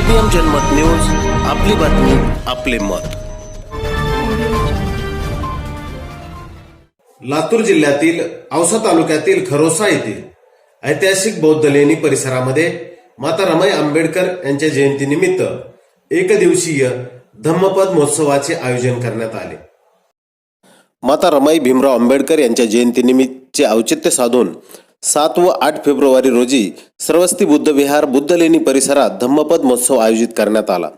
I B M Janmat news आपली बातमी आपले मत. लातूर जिल्ह्यातील औसा तालुक्यातील खरोसा येथील ऐतिहासिक बौद्ध लेणी परिसरामध्ये माता रमाई आंबेडकर यांच्या जयंतीनिमित्त एक दिवसीय धम्मपद महोत्सवाचे आयोजन करण्यात आले. माता रमाई भीमराव आंबेडकर यांच्या जयंतीनिमित्तचे औचित्य साधून सात व आठ फेब्रुवारी रोजी सर्वस्ती बुद्ध विहार परिसरात धम्मपद महोत्सव आयोजित करण्यात आला.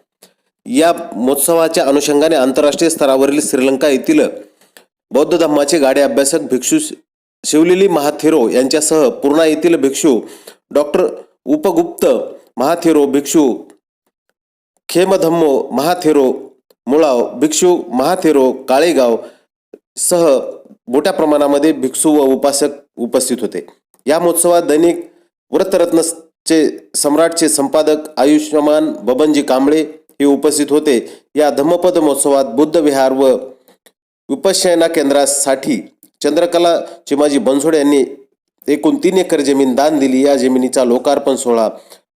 या महोत्सवाच्या अनुषंगाने आंतरराष्ट्रीय स्तरावरील श्रीलंका येथील बौद्ध धम्माचे गाडे अभ्यासक भिक्षू शिवलिली महाथेरो यांच्यासह पूर्णा येथील भिक्षू डॉक्टर उपगुप्त महाथेरो भिक्षू खेमधम्मो महाथेरो मुळाव भिक्षू महाथेरो काळेगाव सह मोठ्या प्रमाणामध्ये भिक्षू व उपासक उपस्थित होते. या महोत्सवात दैनिक व्रतरत्नचे सम्राटचे संपादक आयुष्यमान बबनजी कांबळे हे उपस्थित होते. या धम्मपद महोत्सवात बुद्ध विहार व उपशयना केंद्रासाठी चंद्रकला चिमाजी बनसोड यांनी एकूण तीन एकर जमीन दान दिली. या जमिनीचा लोकार्पण सोहळा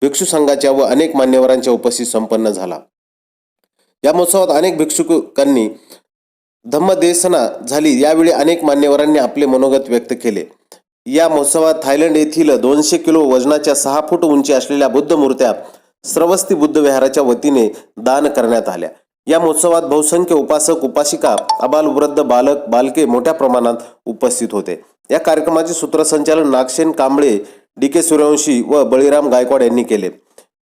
भिक्षू संघाच्या व अनेक मान्यवरांच्या उपस्थित संपन्न झाला. या महोत्सवात अनेक भिक्षुकांनी धम्मदेसना झाली. यावेळी अनेक मान्यवरांनी आपले मनोगत व्यक्त केले. या महोत्सवात थायलंड येथील दोनशे किलो वजनाच्या सहा फूट उंची असलेल्या बुद्ध मूर्त्या स्रवस्ती बुद्ध विहाराच्या वतीने दान करण्यात आल्या. या महोत्सवात बहुसंख्य उपासक उपासिका अबाल वृद्ध बालक बालके मोठ्या प्रमाणात उपस्थित होते. या कार्यक्रमाचे सूत्रसंचालन नागसेन कांबळे डी के सूर्यवंशी व बळीराम गायकवाड यांनी केले.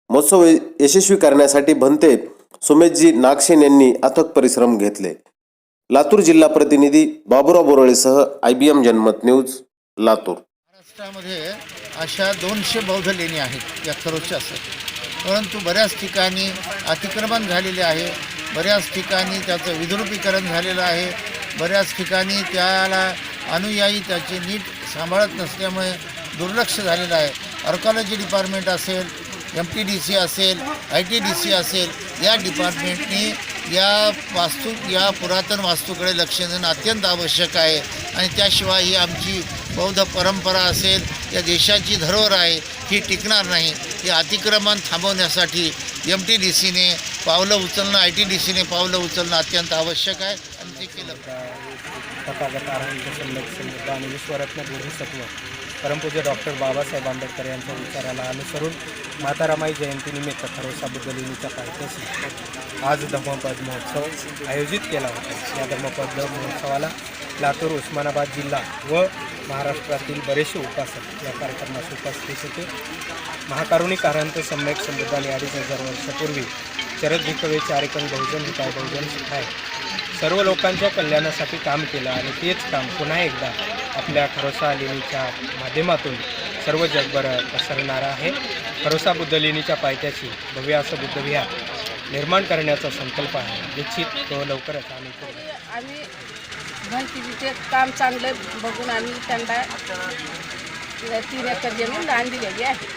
महोत्सव यशस्वी करण्यासाठी भंते सुमेशजी नागसेन यांनी अथक परिश्रम घेतले. लातूर जिल्हा प्रतिनिधी Baburao बोरळेसह I B M Janmat news. Latur. महाराष्ट्रामध्ये अशा दोनशे बौद्ध लेणी आहेत या खरोच्यासाठी परंतु बऱ्याच ठिकाणी अतिक्रमण झालेले आहे बऱ्याच ठिकाणी त्याचं विद्रुपीकरण झालेलं आहे बऱ्याच ठिकाणी त्याला अनुयायी त्याचे नीट सांभाळत नसल्यामुळे दुर्लक्ष झालेलं आहे. आर्कॉलॉजी डिपार्टमेंट असेल एम टी डी सी असेल आय टी डी सी असेल या डिपार्टमेंटनी या वास्तू या पुरातन वास्तूकडे लक्ष देणं अत्यंत आवश्यक आहे. आणि त्याशिवाय ही आमची बौद्ध परंपरा असेल या देशाची धरोहर आहे ही टिकणार नाही हे अतिक्रमण थांबवण्यासाठी एम टी डी सीने पावलं उचलणं आय टी डी सीने पावलं उचलणं अत्यंत आवश्यक आहे आणि ते केलं तथागत आरंभ सम्यक आणि विश्वरत्न बोधिसत्व परमपूज्य डॉक्टर बाबासाहेब आंबेडकर यांच्या विचाराला अनुसरून माता जयंतीनिमित्त खरोसा बुद्धलेणीच्या पायथ्याशी आज धर्मपद महोत्सव आयोजित केला होता. या धर्मपद महोत्सवाला लातूर उस्मानाबाद जिल्हा व महाराष्ट्रातील बरेचसे उपासक या कार्यक्रमास उपस्थित होते. महाकारुणिक आरांत सम्यक समृद्ध अडीच हजार वर्षापूर्वी शरद भिकवे चारिकन बहुजन हिताय बहुजन आहे सर्व लोकांच्या कल्याणासाठी काम केलं आणि तेच काम पुन्हा एकदा आपल्या खरोसा लेणीच्या माध्यमातून सर्व जगभर पसरणार आहे. खरोसा बुद्ध लेणीच्या पायथ्याशी भव्य असं बुद्धविहार निर्माण करण्याचा संकल्प आहे. निश्चित तो लवकरच आम्ही आम्ही म्हणते ते काम चांगलं बघून आम्ही त्यांना तीन एकर जमीन दान दिलेली आहे